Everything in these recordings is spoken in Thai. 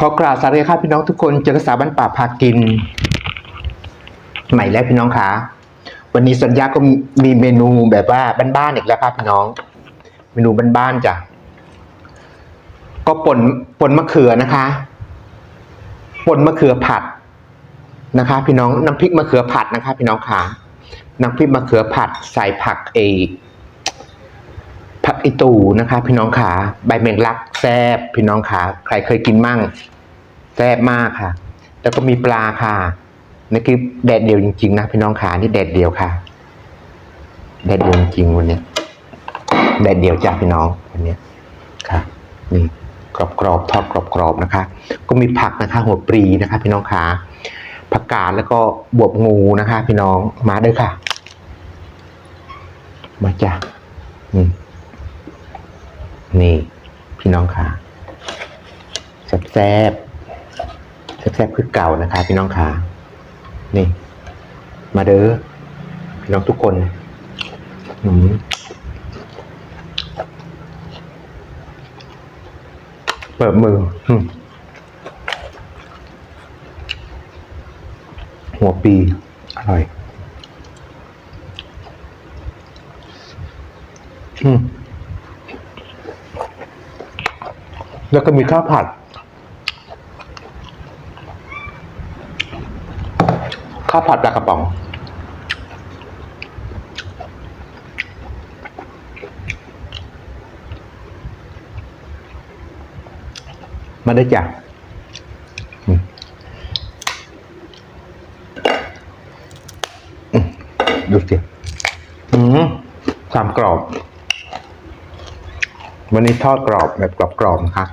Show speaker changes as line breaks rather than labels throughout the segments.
ขอกราบสวัสดีครับพี่น้องทุกคนเจอภาษาบ้านป่าพากิน ใหม่แล้วพี่น้องคะวันนี้สัญญาก็มีเมนูแบบว่าบ้านๆอีกแล้วครับพี่น้อง เมนูบ้านๆจ้ะก็ป่นป่นมะเขือนะคะป่นมะเขือผัดนะคะ พี่น้องน้ำพริกมะเขือผัดนะคะ พี่น้องคะน้ำพริกมะเขือผัดใส่ผักเอก อีตูนะคะพี่น้องขาใบเมงลักแซบพี่น้องขาใครเคยกินมั่งแซบมากค่ะ แล้วก็มีปลาค่ะนี่คือแดดเดียวจริงๆนะพี่น้องขานี่แดดเดียวค่ะ แดดเดียวจริงวันนี้แดดเดียวจ้าพี่น้องวันนี้ค่ะ นี่กรอบๆทอดกรอบๆนะคะ ก็มีผักนะคะหัวปรีนะคะ พี่น้องขาผักกาดแล้วก็บวบงูนะคะ พี่น้องมาด้อค่ะ มาจ้ะอืม นี่ พี่น้องค่ะแซ่บแซ่บแซ่บคือเก่านะคะ พี่น้องค่ะนี่ มาเด้อพี่น้องทุกคนอืมเปิดมืออมหัวปี อร่อย อืม แล้วก็มีข้าวผัด ข้าวผัดปลากระป๋อง มาได้จ้ะดูสิอืมความกรอบ วันนี้ทอดกรอบแบบกรอบๆนะคะ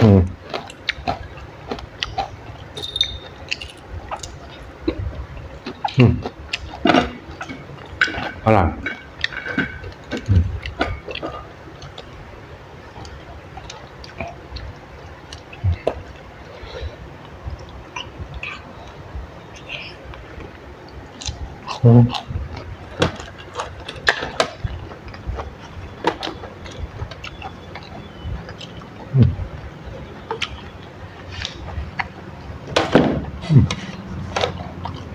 อืมอืมอร่อยอืม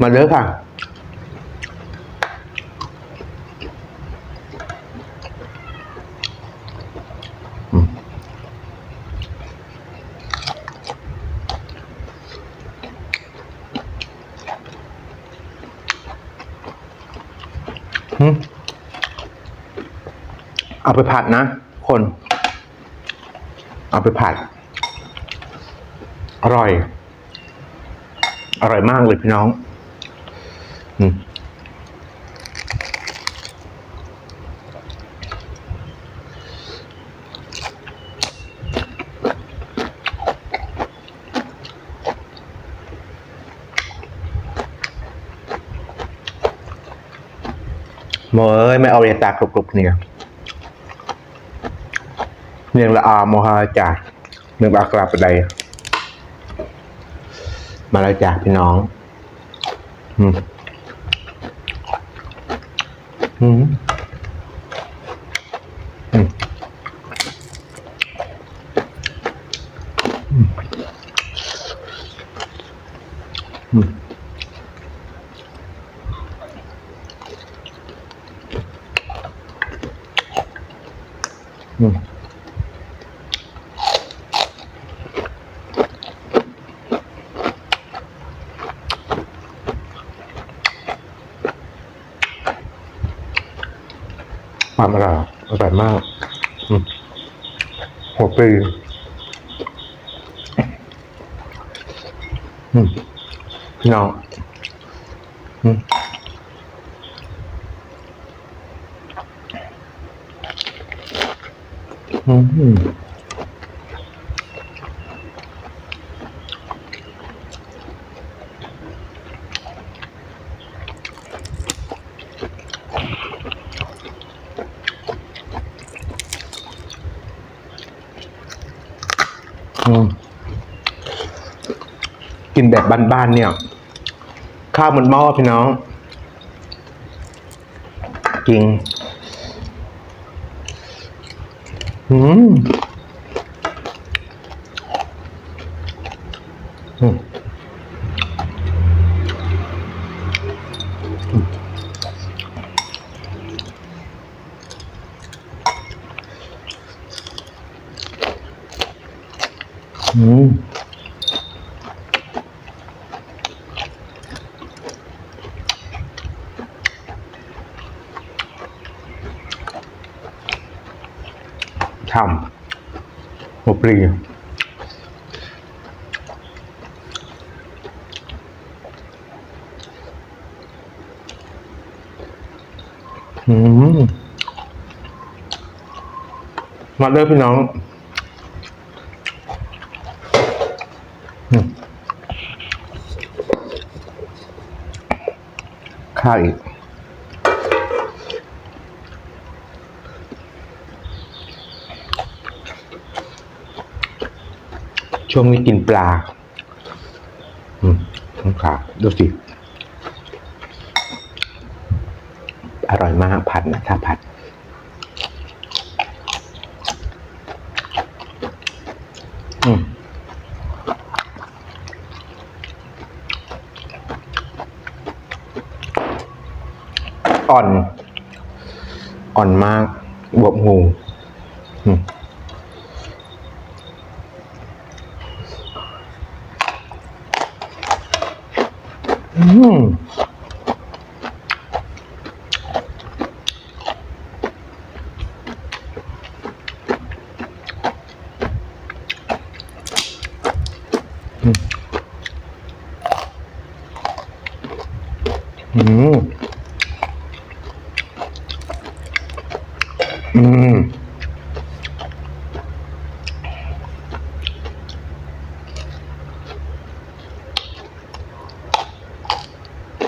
มาเลยค่ะอืมเอาไปผัดนะ คน เอาไปผัด อร่อย อร่อยมากเลยพี่น้องอืมโมเอ้ยไม่เอาเรตากรุบกรุบเนี่ยเนียงละอาโมฮาจ่าเนียงบากราบใด มาแล้วจ้ะพี่น้อง อืม อืมอืมอืม ความอร่อยอร่อยมากหัวปลีพี่น้องอืม กินแบบบ้านๆเนี่ย ข้าวมันหม้อพี่น้อง จริง อืม อืมฉ่ำหัวปลีอืมมาเด้อพี่น้อง ข้าวอีก ช่วงนี้กินปลา อืมขาดูสิ อร่อยมากผัดนะถ้าผัด อ่อน อ่อนมากบวบงูอืม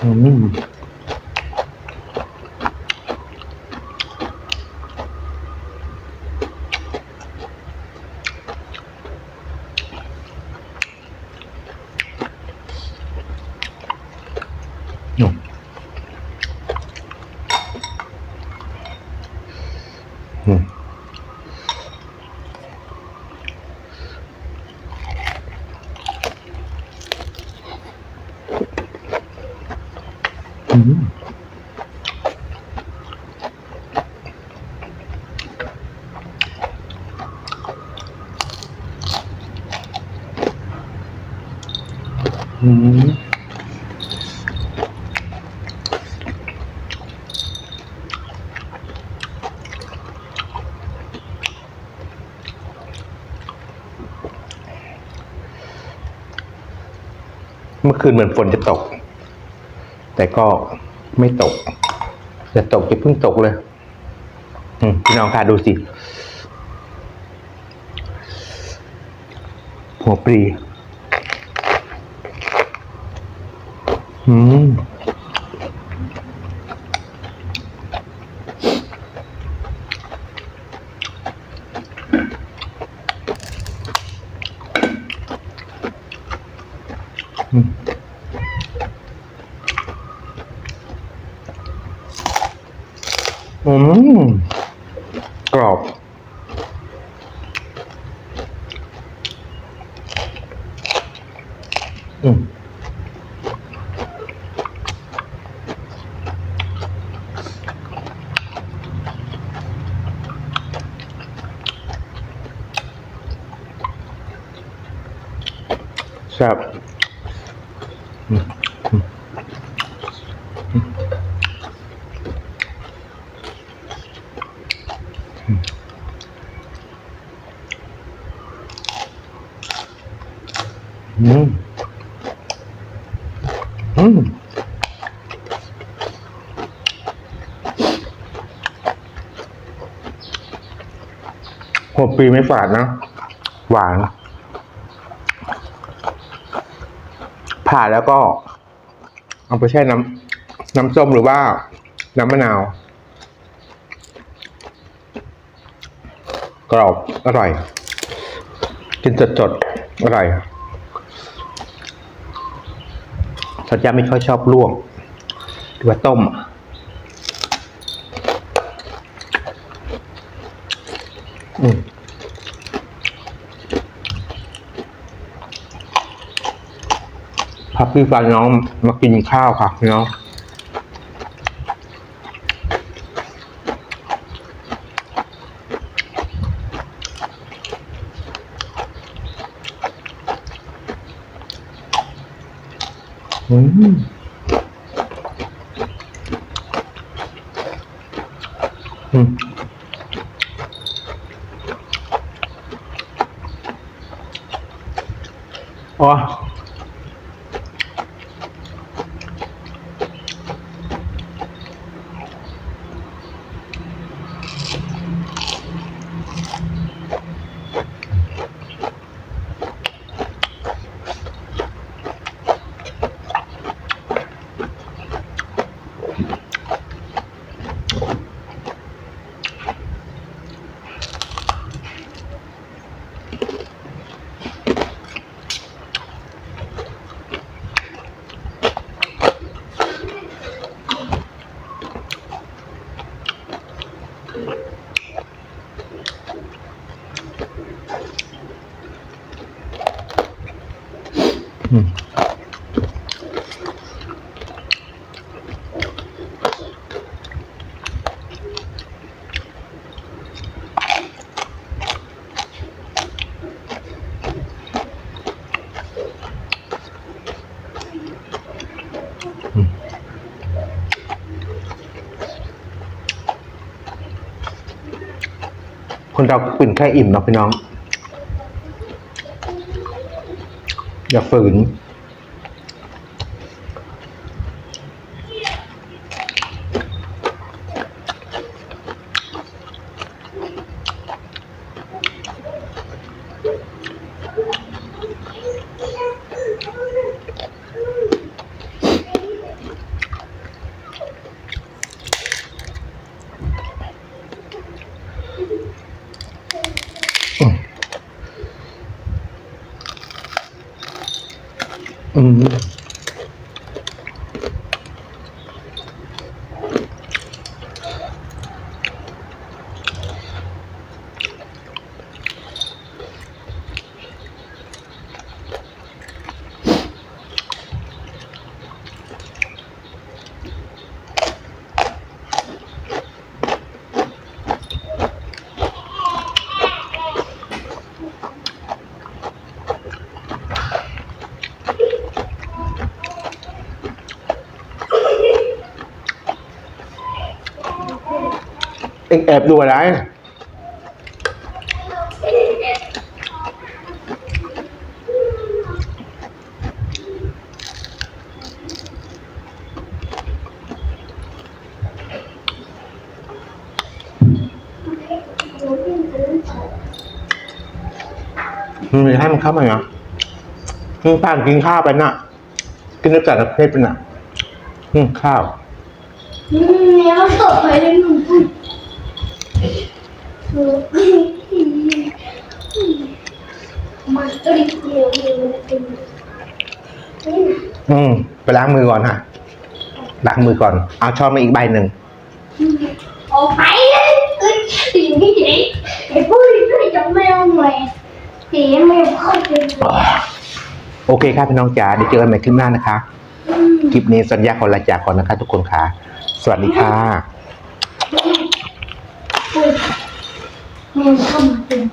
음. 음. 음. อคืนเหมือนฝนจะตก แต่ก็ไม่ตก จะตกจะเพิ่งตกเลยพี่น้องคะดูสิ หัวปลีอืม มกรอบ อืม แซ่บอืมอืม อืมอืมหัวปีไม่ฝาดนะ หวาน ผ่าแล้วก็ เอาไปแช่น้ำน้ำส้มหรือว่า น้ำมะนาว กรอบอร่อย กินสดๆอร่อยทัดยาไม่ค่อยชอบลวกหรือว่าต้ม อืมพับพี่ฟันน้องมากินข้าวค่ะน้อง อืมอื เรากินแค่อิ่มเนาะพี่น้อง อย่าฝืน อื เอ็งแอบดูอะไรมันมีให้มันเข้ามาเหรอกินป้านกินข้าวไปน่ะ กินน้ำจากประเภทไปน่ะ อืมข้าว
อืมเนี่ยมันต
อืมไปล้างมือก่อนฮะล้างมือก่อน เอาช้อนมาอีกใบหนึ่ง
ออกไปเลยเอ้ยสิ่งที่เจ๊ไอ้ผู้ที่ช่วยจะไม่เอาหน่อยเจ๊ไม่ค่อยเป็น
โอเคครับพี่น้องจ๋าเดี๋ยวเจอกันใหม่คลิปหน้านะคะ คลิปนี้สัญญาขอลาจากก่อนนะคะ ทุกคนค่ะ สวัสดีค่ะ
Mua khăn.